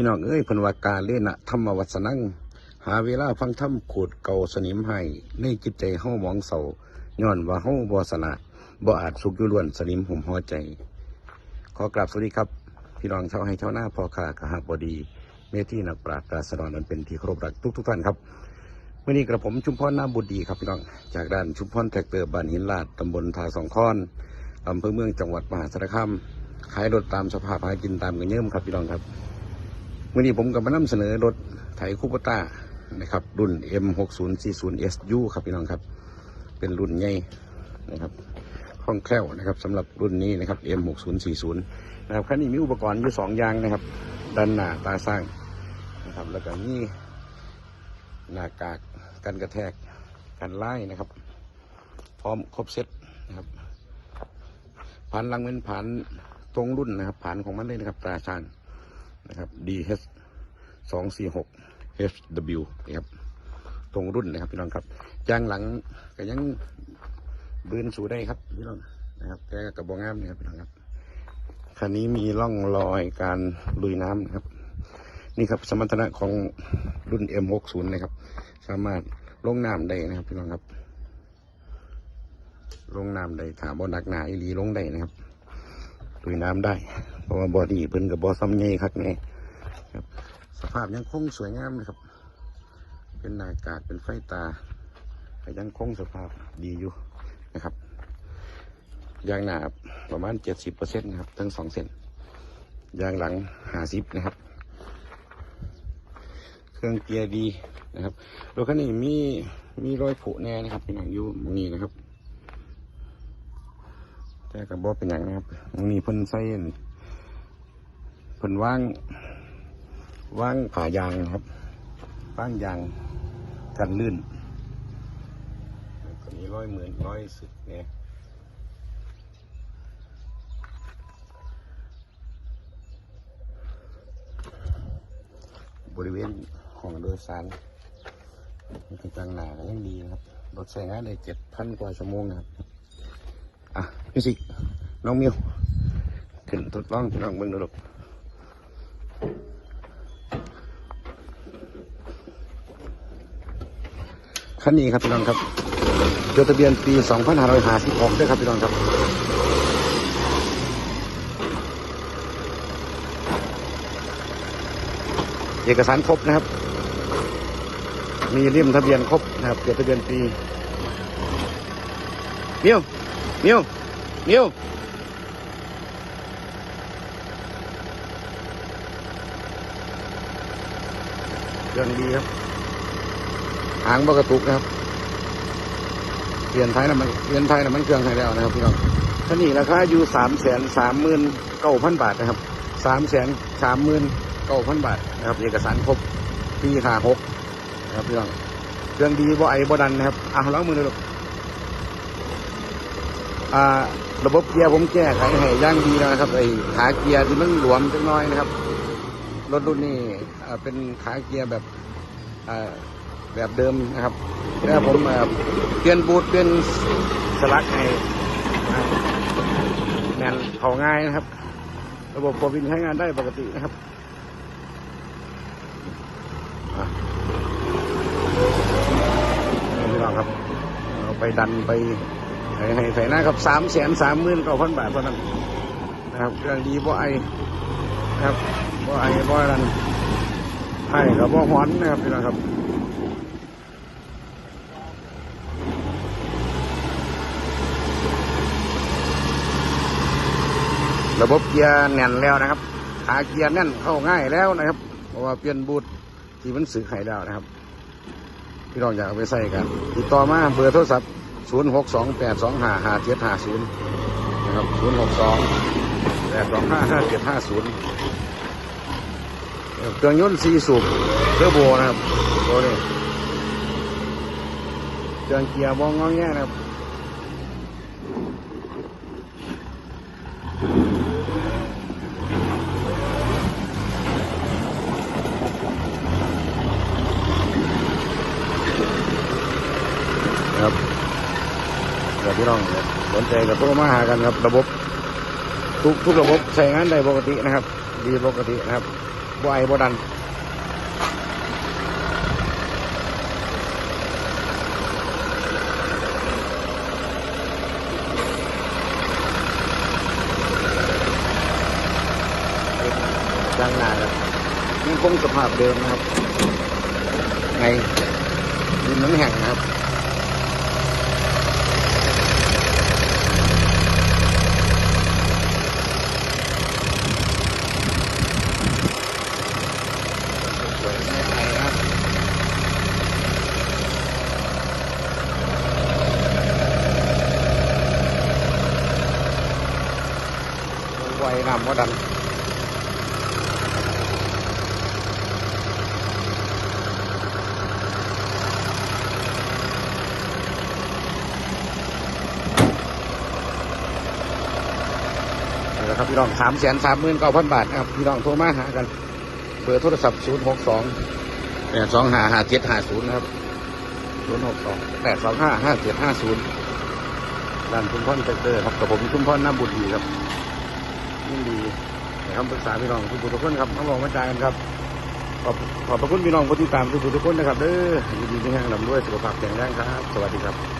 พี่น้องเอ้ยพันวากาเล่นะธรรมวัสนัง หาเวลาฟังธรรมขูดเก่าสนิมให้ในจิตใจเฮามองเศร้าย้อนว่าเฮาบ่สนะบ่อาจสุขอยู่ล้วนสนิมหุ่มหัวใจ ขอกราบสวัสดีครับ พี่น้องชาวให้ชาวนาพ่อค้ากหาบดีเมที่นักปราชญ์ราษฎรนั้นเป็นที่เคารพรักทุกทุกท่านครับวันนี้กระผมชุมพรน้ำบุตรดีครับพี่น้องจากด้านชุมพรแท็กเตอร์บ้านหินลาดตำบลทาสองคอนอำเภอเมืองจังหวัดมหาสารคามขายรถตามสภาพหากินตามกันเยิ่มครับพี่น้องครับ วันนี้ผมก็มานำเสนอรถไถคูปต้านะครับ รุ่น M6040SU ครับพี่น้องครับ เป็นรุ่นใหญ่นะครับคล่องแคล่วนะครับสำหรับรุ่นนี้นะครับ M6040 นะครับคันนี้มีอุปกรณ์อยู่สองย่างนะครับด้านหน้าตาสร้างนะครับ แล้วก็มีหน้ากากกันกระแทกกันไล่นะครับ พร้อมครบเซตนะครับผ่านลังเป็นผ่านตรงรุ่นนะครับผ่านของมันเลยนะครับตราช่าง นะครับ DH สองสี่หก HW นะครับตรงรุ่นนะครับพี่น้องครับยางหลังก็ยังบืนสูได้ครับพี่น้องนะครับแต่กระบอกงามนะครับพี่น้องครับคันนี้มีร่องรอยการลุยน้ำนะครับ นี่ครับสมรรถนะของรุ่น M60 นะครับ สามารถลงน้ำได้นะครับพี่น้องครับ ลงน้ำได้ถามบ่หนักหนาอีหลีลงได้นะครับลุยน้ำได้ เพราะว่าบอดีเพิ่นกับบอซ้ำใหญ่คักแน่ครับ สภาพยังคงสวยงามนะครับ เป็นนากากเป็นไฟตาแต่ยังคงสภาพดีอยู่นะครับยางหนาประมาณเจ็ดสิบเปอร์เซ็นต์นะครับทั้งสองเส้นยางหลังหาสิบนะครับ เครื่องเกียร์ดีนะครับรถคันนี้มีมีรอยผุแน่นะครับเป็นอย่างยู่ตรงนี้นะครับ แต่กับบอเป็นอย่างนะครับตรงนี้เพิ่นใส่ อันว่างว่างผ่ายางนะครับว่างยางกันลื่นตัวนี้ร้อยหมื่นร้อยสิบเนี่ยบริเวณของโดยสารมีกลางหนาก็ยังดีนะครับรถใช้งานได้เจ็ดพันกว่าชั่วโมงนะครับ อะพี่สิน้องมิวขึ้นทดลองพี่น้องเบิ่งดูลูก คันนี้ครับพี่น้องครับจดทะเบียนปี 2556ด้วยครับพี่น้องครับ เอกสารครบนะครับ มีเล่มทะเบียนครบนะครับเกียรติทะเบียนปีมิวมิวมิว เรื่องดีครับ หางบกระตุกนะครับ เปลี่ยนไทยน้ำมันเปลี่ยนไทยน้ำมันเครื่องให้แล้วนะครับพี่น้องท่านี้ราคาอยู่สามแสนสามหมื่นเก้าพันบาทนะครับสามแสนสามหมื่นเก้าพันบาทนะครับ เอกสารครบปีห้าหกนะครับพี่น้องเครื่องดีบ่ไอบ่ดันนะครับอะลองมือดูลูกอ่าระบบเกียร์ผมแก้ไขให้ย่างดีแล้วนะครับไอขาเกียร์ที่มันหลวมจังน้อยนะครับ รถรุ่นนี้อ่เป็นขาเกียร์แบบแบบเดิมนะครับแล้วผมเปลี่ยนบูทเปลี่ยนสลักให้แน่นเขาง่ายนะครับ ระบบโฟวินใช้งานได้ปกตินะครับอะนี่เราครับเราไปดันไปให้ให้ใส่หน้าครับสามแสนสามหมื่นเก้าพันบาทเท่านั้นนะครับเครื่องดีบ่ไอนะครับ บ่ไอบ่ดันให้กับบ่หอนนะครับพี่น้องครับระบบเกียร์แน่นแล้วนะครับขาเกียร์แน่นเข้าง่ายแล้วนะครับ เพราะว่าเปลี่ยนบูทที่มันสึกไห้แล้วนะครับ พี่น้องอยากเอาไปใส่กัน ติดต่อมาเบอร์โทรศัพท์ 0 6 2 8 2 5 5 7 5 0 นะครับ 0 6 2 8 2 5 5 7 5 0 เครื่องยนต์4สูบเทอร์โบนะครับตัวนี้เครื่องเกียร์บองงอแงนะครับครับเดี๋ยวพี่น้องสนใจกับโทรมาหากันครับ ระบบ ทุกทุกระบบใช้งานได้ปกตินะครับ ดีปกตินะครับ บ่ไอบ่ดันยางนาครับยังคงสภาพเดิมนะครับ ไงดินมันแห้งนะครับ สวยไม่ไปนะครับไว น้ำว่าดันนะครับพี่น้องสามแสนสามหมื่นเก้าพันบาทนะครับพี่น้องโทรมาหากันเบอร์โทรศัพท์ศูนย์หกสองแปดสองห้าห้าเจ็ดห้าศูนย์นะครับศูนย์หกสองแปดสองห้าห้าเจ็ดห้าศูนย์ด้านชุมพรเตอร์ครับกับผมชุมพรน้ำบุตรดีครับ ยินดีในคำปรึกษาพี่น้องทุกผู้ทุกคนครับน้องรองมาจายกันครับ ขอบขอบพระคุณพี่น้องผู้ติดตามทุกผู้ทุกคนนะครับเด้อยินดีที่แห้ลำด้วยสุขภาพแข็งแรงครับ สวัสดีครับ